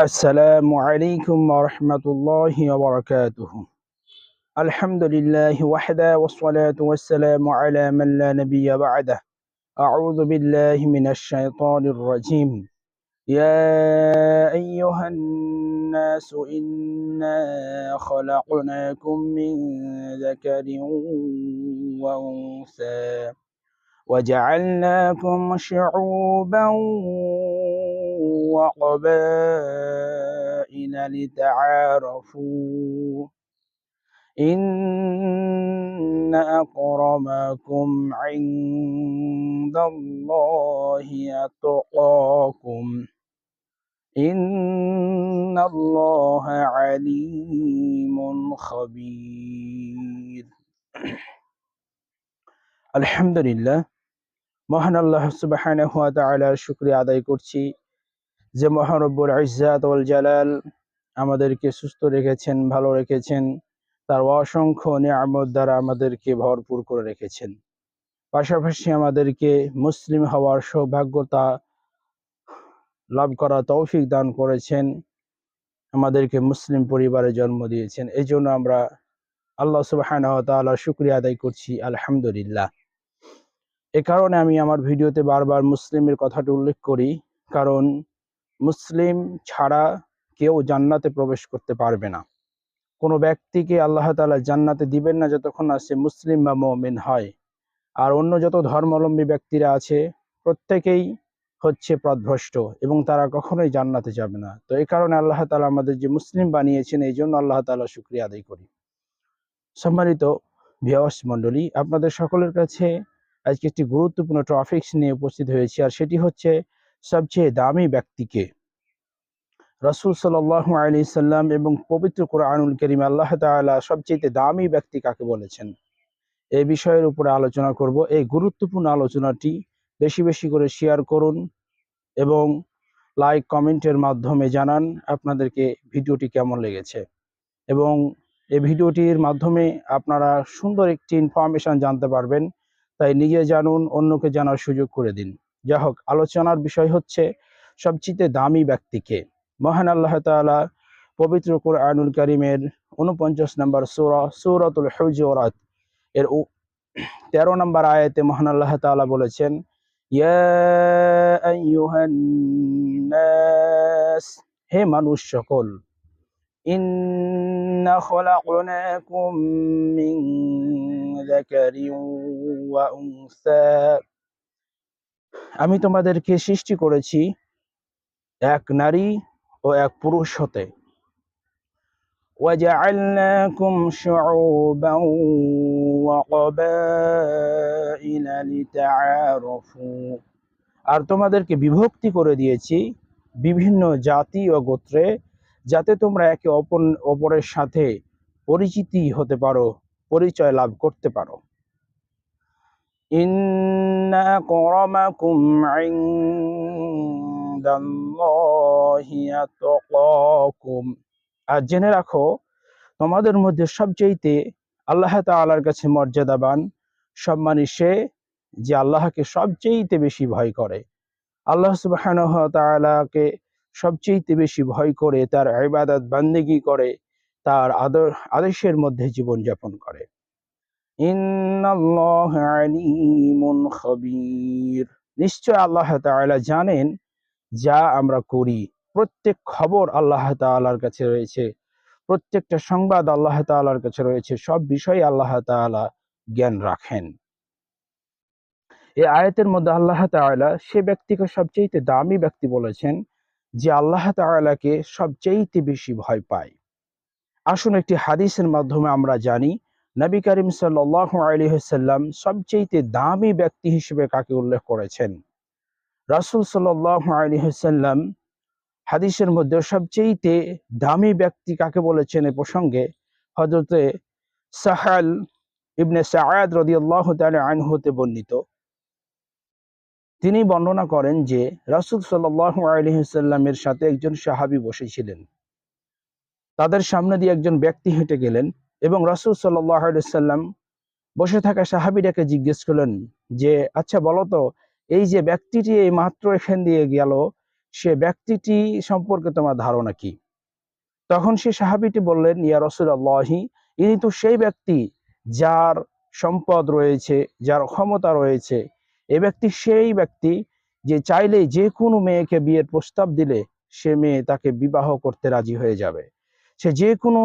السلام عليكم ورحمة الله وبركاته. الحمد لله وحده والصلاة والسلام على من لا نبي بعده. أعوذ بالله من الشيطان الرجيم. يا أيها الناس إنا خلقناكم من ذكر وأنثى وجعلناكم شعوبا وقبائل لتعارفوا إن أكرمكم عند الله أتقاكم إن الله عليم خبير الحمد لله মহান আল্লাহ সুবহানাহু ওয়া তাআলার শুকরিয়া আদায় করছি যে মহারব্বুল ইজ্জাত ওয়াল জালাল আমাদেরকে সুস্থ রেখেছেন, ভালো রেখেছেন। তার অসংখ্য নিয়ামত দ্বারা আমাদেরকে ভরপুর করে রেখেছেন। পাশাপাশি আমাদেরকে মুসলিম হওয়ার সৌভাগ্যতা লাভ করা তৌফিক দান করেছেন। আমাদেরকে মুসলিম পরিবারে জন্ম দিয়েছেন। এই জন্য আমরা আল্লাহ ওয়া তাআলার আদায় করছি। আলহামদুলিল্লাহ। এ কারণে আমি আমার ভিডিওতে বারবার মুসলিমের কথাটা উল্লেখ করি। কারণ মুসলিম ছাড়া কেউ জান্নাতে প্রবেশ করতে পারবে না। কোনো ব্যক্তিকে আল্লাহ তাআলা জান্নাতে দিবেন না যতক্ষণ না সে মুসলিম বা মুমিন হয়। আর অন্য যত ধর্মাবলম্বী ব্যক্তিরা আছে, প্রত্যেকেই হচ্ছে পথভ্রষ্ট এবং তারা কখনোই জান্নাতে যাবে না। তো এই কারণে আল্লাহ তালা আমাদের যে মুসলিম বানিয়েছেন, এই জন্য আল্লাহ তাআলা শুক্রিয়া আদায় করি। সম্মানিত ভিওয়াস মণ্ডলী, আপনাদের সকলের কাছে আজকে একটি গুরুত্বপূর্ণ টপিকস নিয়ে উপস্থিত হয়েছি। আর সেটি হচ্ছে সবচেয়ে দামি ব্যক্তিকে। রসুল সাল্লাল্লাহু আলাইহি সাল্লাম এবং পবিত্র কোরআনুল করিম আল্লাহ তাআলা সবচেয়ে দামি ব্যক্তি কাকে বলেছেন? এই বিষয়ের উপরে আলোচনা করব। এই গুরুত্বপূর্ণ আলোচনাটি বেশি বেশি করে শেয়ার করুন এবং লাইক কমেন্টের মাধ্যমে জানান আপনাদেরকে ভিডিওটি কেমন লেগেছে। এবং এই ভিডিওটির মাধ্যমে আপনারা সুন্দর একটি ইনফরমেশন জানতে পারবেন। তাই নিজে জানুন, অন্যকে জানার সুযোগ করে দিন। যা হোক আলোচনার বিষয় হচ্ছে সবচেয়ে দামি ব্যক্তিকে। মহান আল্লাহ তাআলা পবিত্র কোরআনুল করিমের উনপঞ্চাশ নম্বর সূরা, সূরাতুল হুজুরাত এর তেরো নম্বর আয়াতে মহান আল্লাহ তাআলা বলেছেন হে মানুষ সকল মিন যাকারিন ওয়া উনসা আমি তোমাদেরকে সৃষ্টি করেছি এক নারী ও এক পুরুষ হতে وجعلناكم شعوبا وقبائل لتعارفوا আর তোমাদেরকে বিভক্তি করে দিয়েছি বিভিন্ন জাতি ও গোত্রে যাতে তোমরা একে অপর অপরের সাথে পরিচিতি হতে পারো পরিচয় লাভ করতে পারো আকরামাকুম ইনদাল্লাহি আতকাকুম আর জেনে রাখো, তোমাদের মধ্যে সবচেয়েতে আল্লাহ তাআলার কাছে মর্যাদাবান, সম্মানী সে যে আল্লাহকে সবচেয়েতে বেশি ভয় করে। আল্লাহ সুবহানাহু তাআলাকে সবচেয়েতে বেশি ভয় করে, তার ইবাদত বান্দেগি করে, তার আদর আদেশের মধ্যে জীবন যাপন করে। নিশ্চয় আল্লাহ তাআলা জানেন যা আমরা করি। প্রত্যেক খবর আল্লাহ তাআলার কাছে রয়েছে। প্রত্যেকটা সংবাদ আল্লাহ তাআলার কাছে রয়েছে। সব বিষয়ে আল্লাহ তাআলা জ্ঞান রাখেন। এই আয়াতের মধ্যে আল্লাহ তাআলা সে ব্যক্তিকে সবচেয়ে দামি ব্যক্তি বলেছেন যে আল্লাহ তাআলাকে সবচেয়ে বেশি ভয় পায়। আসুন একটি হাদিসের মাধ্যমে আমরা জানি নবী করিম সাল্লাল্লাহু আলাইহি ওয়াসাল্লাম সবচেয়ে দামি ব্যক্তি হিসেবে কাকে উল্লেখ করেছেন? রাসূল সাল্লাল্লাহু আলাইহি ওয়াসাল্লাম হাদিসের মধ্যে সবচেয়ে দামি ব্যক্তি কাকে বলেছেন এ প্রসঙ্গে? হযরতে সাহাল ইবনে রাদিয়াল্লাহু তাআলা আনহু হতে বর্ণিত। তিনি বর্ণনা করেন যে, রাসূল সাল্লাল্লাহু আলাইহি ওয়াসাল্লামের সাথে একজন সাহাবী বসেছিলেন। তাদের সামনে দিয়ে একজন ব্যক্তি হেঁটে গেলেন। এবং রাসূল আলাইহি বসে থাকা সাহাবীটাকে জিজ্ঞেস করলেন যে আচ্ছা বলো তো, এই যে ব্যক্তিটি এই মাত্র এখান দিয়ে গেল, সে ব্যক্তিটি সম্পর্কে তোমার ধারণা কি? তখন সে সাহাবিটি বললেন, ইয়া রসুল্লাহি ইনি তো সেই ব্যক্তি যার সম্পদ রয়েছে, যার ক্ষমতা রয়েছে। এ ব্যক্তি সেই ব্যক্তি যে চাইলে যে কোনো মেয়েকে বিয়ের প্রস্তাব দিলে সে মেয়ে তাকে বিবাহ করতে রাজি হয়ে যাবে। সে যে কোনো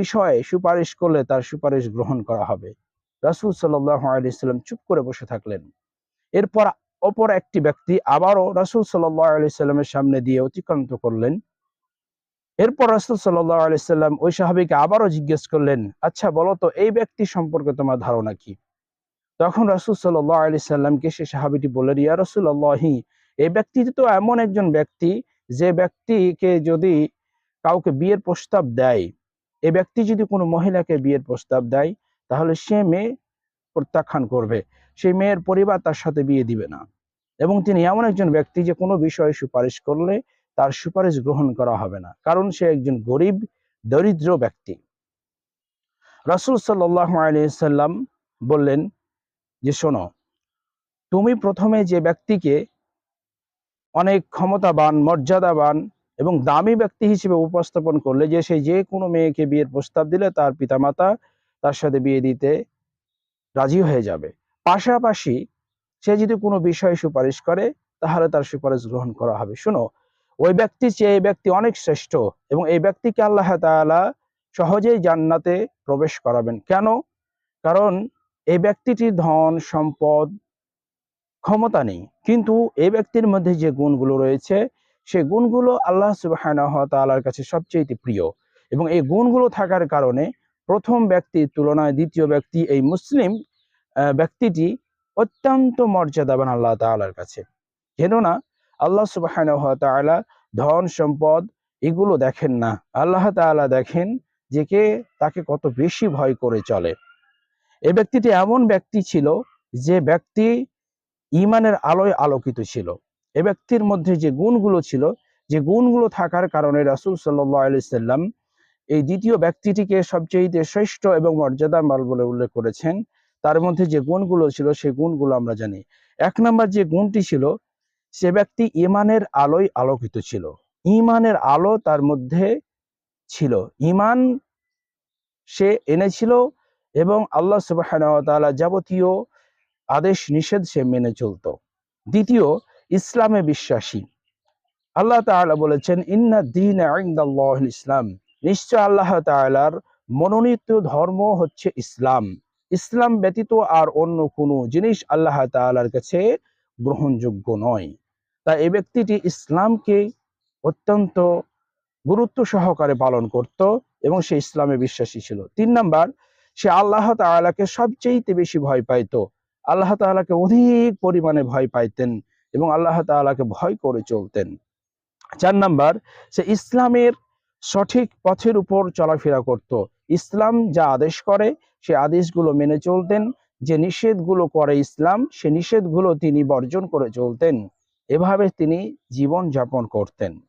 বিষয়ে সুপারিশ করলে তার সুপারিশ গ্রহণ করা হবে। রাসুল সাল্লাম চুপ করে বসে থাকলেন। এরপর অপর একটি ব্যক্তি আবারও রাসুল সাল্লামের সামনে দিয়ে অতিক্রান্ত করলেন। এরপর রাসুল সাল্লাম ওই সাহাবিকে আবারও জিজ্ঞেস করলেন আচ্ছা বলো তো, এই ব্যক্তি সম্পর্কে তোমার ধারণা কি? তখন রাসুল সাল্লাহ আলি সে সাহাবিটি বললেন, ইয়া রসুল আল্লাহি এই ব্যক্তিটি তো এমন একজন ব্যক্তি যে ব্যক্তিকে যদি কাউকে বিয়ের প্রস্তাব দেয় এ ব্যক্তি যদি কোনো মহিলাকে বিয়ের প্রস্তাব দেয়, তাহলে সে মেয়ে প্রত্যাখ্যান করবে। সেই মেয়ের পরিবার তার সাথে বিয়ে দিবে না। এবং তিনি এমন একজন ব্যক্তি যে কোনো বিষয়ে সুপারিশ করলে তার সুপারিশ গ্রহণ করা হবে না। কারণ সে একজন গরিব, দরিদ্র ব্যক্তি। রাসুল আলিয়াল্লাম বললেন যে, শোনো, তুমি প্রথমে যে ব্যক্তিকে অনেক ক্ষমতাবান, মর্যাদাবান এবং দামি ব্যক্তি হিসেবে উপস্থাপন করলে যে সে যে কোনো মেয়েকে বিয়ের প্রস্তাব দিলে তার পিতামাতা তার সাথে বিয়ে দিতে রাজি হয়ে যাবে। পাশাপাশি সে যদি কোনো বিষয়ে সুপারিশ করে, তাহলে তার সুপারিশ গ্রহণ করা হবে। শুনো, ওই ব্যক্তি চেয়ে এই ব্যক্তি অনেক শ্রেষ্ঠ এবং এই ব্যক্তিকে আল্লাহ তাআলা সহজেই জান্নাতে প্রবেশ করাবেন। কেন? কারণ এই ব্যক্তিটির ধন, সম্পদ, ক্ষমতা নেই। কিন্তু এই ব্যক্তির মধ্যে যে গুণগুলো রয়েছে সে গুণগুলো আল্লাহ সুবাহ তালার কাছে সবচেয়ে প্রিয় এবং এই গুণগুলো থাকার কারণে প্রথম ব্যক্তির তুলনায় দ্বিতীয় ব্যক্তি এই মুসলিম ব্যক্তিটি অত্যন্ত মর্যাদাবান আল্লাহ তালার কাছে। কেননা আল্লাহ সুবাহ ধন, সম্পদ এগুলো দেখেন না। আল্লাহ তালা দেখেন যে কে তাকে কত বেশি ভয় করে চলে। এ ব্যক্তিটি এমন ব্যক্তি ছিল যে ব্যক্তি ইমানের আলোয় আলোকিত ছিল। এ ব্যক্তির মধ্যে যে গুণগুলো ছিল, যে গুণগুলো থাকার কারণে রাসুল সাল্লাম এই দ্বিতীয় ব্যক্তিটিকে সবচেয়ে শ্রেষ্ঠ এবং মর্যাদাবান বলে উল্লেখ করেছেন। তার মধ্যে যে গুণগুলো ছিল, সেই গুণগুলো আমরা জানি। এক নম্বর যে গুণটি ছিল, সে ব্যক্তি ইমানের আলোয় আলোকিত ছিল। ইমানের আলো তার মধ্যে ছিল। ইমান সে এনেছিল এবং আল্লাহ সুবাহ যাবতীয় আদেশ নিষেধ সে মেনে চলত। দ্বিতীয় ইসলামে বিশ্বাসী। আল্লাহ তাআলা বলেছেন, ইন্না দিন ইসলাম। নিশ্চয় আল্লাহ তাআলার মনোনীত ধর্ম হচ্ছে ইসলাম। ইসলাম ব্যতীত আর অন্য কোনো জিনিস আল্লাহ তাআলার কাছে গ্রহণযোগ্য নয়। তাই এই ব্যক্তিটি ইসলামকে অত্যন্ত গুরুত্ব সহকারে পালন করত এবং সে ইসলামে বিশ্বাসী ছিল। তিন নাম্বার, সে আল্লাহ তাআলাকে সবচেয়ে বেশি ভয় পাইতো। আল্লাহ তাআলাকে অধিক পরিমাণে ভয় পাইতেন। এবং আল্লাহ তাআলাকে ভয় করে চলতেন। চার নাম্বার, সে ইসলামের সঠিক পথের উপর চলাফেরা করত। ইসলাম যা আদেশ করে, সে আদেশগুলো মেনে চলতেন। যে নিষেধগুলো করে ইসলাম, সে নিষেধগুলো তিনি বর্জন করে চলতেন। এভাবে তিনি জীবন যাপন করতেন।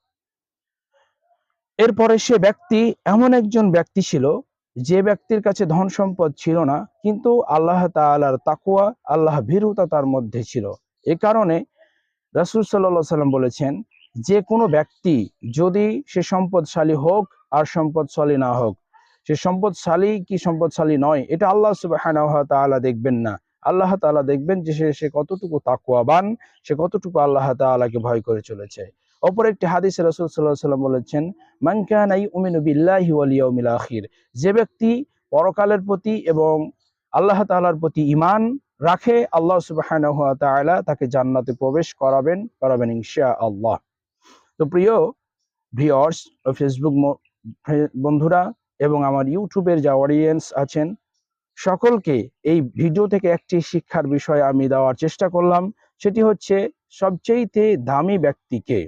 এরপরে সে ব্যক্তি, এমন একজন ব্যক্তি ছিল, যে ব্যক্তির কাছে ধন সম্পদ ছিল না, কিন্তু আল্লাহ তালার তাকুয়া আল্লাহ ভীরুতা তার মধ্যে ছিল। এ কারণে রাসুল সাল্লাহ সাল্লাম বলেছেন, যে কোনো ব্যক্তি যদি সে সম্পদশালী হোক আর সম্পদশালী না হোক, সে সম্পদশালী কি সম্পদশালী নয়? এটা আল্লাহ সুবাহ দেখবেন না। আল্লাহ তাআলা দেখবেন যে সে সে কতটুকু তাকুয়াবান সে কতটুকু আল্লাহ তাআলাকে ভয় করে চলেছে। অপর একটি হাদিস রাসূল আলাইহি সাল্লাম বলেছেন, মান কানা ইউমিনু বিল্লাহি ওয়াল ইয়াউমিল আখির। যে ব্যক্তি পরকালের প্রতি এবং আল্লাহ তাআলার প্রতি ঈমান রাখে আল্লাহ তাআলা, তাকে জান্নাতে প্রবেশ করাবেন করাবেন ইনশাআল্লাহ। তো প্রিয় ভিউয়ার্স ও ফেসবুক বন্ধুরা এবং আমার ইউটিউবের যা অডিয়েন্স আছেন, সকলকে এই ভিডিও থেকে একটি শিক্ষার বিষয় আমি দেওয়ার চেষ্টা করলাম, সেটি হচ্ছে সবচেয়েতে দামি ব্যক্তিকে।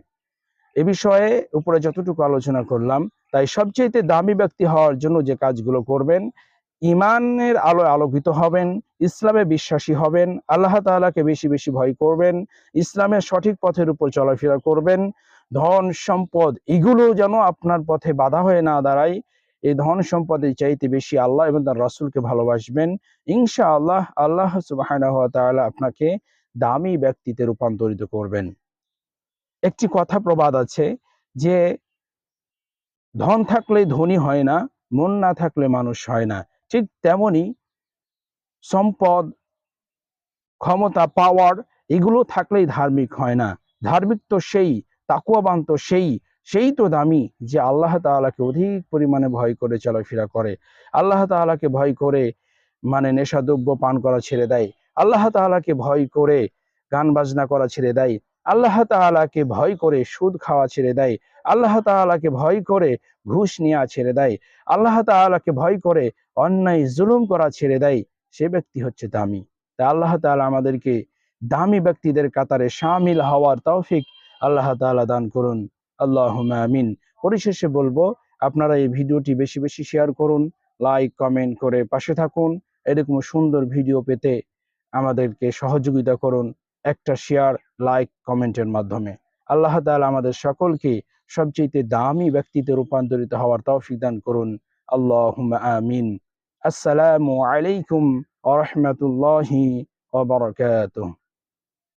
এ বিষয়ে উপরে যতটুকু আলোচনা করলাম, তাই সবচেয়ে দামি ব্যক্তি হওয়ার জন্য যে কাজগুলো করবেন ইমানের আলোয় আলোকিত হবেন, ইসলামে বিশ্বাসী হবেন, আল্লাহ তাআলাকে বেশি বেশি ভয় করবেন, ইসলামের সঠিক পথের উপর চলাফেরা করবেন। ধন সম্পদ এগুলো যেন আপনার পথে বাধা হয়ে না দাঁড়ায়। এই ধন সম্পদের চাইতে বেশি আল্লাহ এবং তার রাসূলকে ভালোবাসবেন। ইনশা আল্লাহ আল্লাহ তাআলা আপনাকে দামি ব্যক্তিতে রূপান্তরিত করবেন। একটি কথা প্রবাদ আছে যে, ধন থাকলে ধনী হয় না, মন না থাকলে মানুষ হয় না। ঠিক তেমনি সম্পদ, ক্ষমতা পাওয়ার এগুলো থাকলেই ধার্মিক হয় না। ধার্মিক তো সেই, তাকুয়াবান তো সেই সেই তো দামি যে আল্লাহ তাআলাকে অধিক পরিমাণে ভয় করে চলাফেরা করে। আল্লাহ তাআলাকে ভয় করে মানে নেশাদ্রব্য পান করা ছেড়ে দেয়। আল্লাহ তাআলাকে ভয় করে গান বাজনা করা ছেড়ে দেয়। আল্লাহ তাআলাকে ভয় করে সুদ খাওয়া ছেড়ে দেয়। আল্লাহ তাআলাকে ভয় করে ঘুষ নেওয়া ছেড়ে দেয়। আল্লাহ তাআলাকে ভয় করে অন্যায়, জুলুম করা ছেড়ে দেয়। সে ব্যক্তি হচ্ছে দামি। তা আল্লাহ তাআলা আমাদেরকে দামি ব্যক্তিদের কাতারে সামিল হওয়ার তৌফিক আল্লাহ তাআলা দান করুন। আল্লাহ আমিন। পরিশেষে বলব, আপনারা এই ভিডিওটি বেশি বেশি শেয়ার করুন, লাইক, কমেন্ট করে পাশে থাকুন। এরকম সুন্দর ভিডিও পেতে আমাদেরকে সহযোগিতা করুন। একটা শেয়ার লাইক কমেন্টের মাধ্যমে। আল্লাহ তালা আমাদের সকলকে সবচেয়ে দামি ব্যক্তিতে রূপান্তরিত হওয়ার তৌফিক দান করুন। আল্লাহ আমিন। আসসালামু আলাইকুম ওয়া রাহমাতুল্লাহি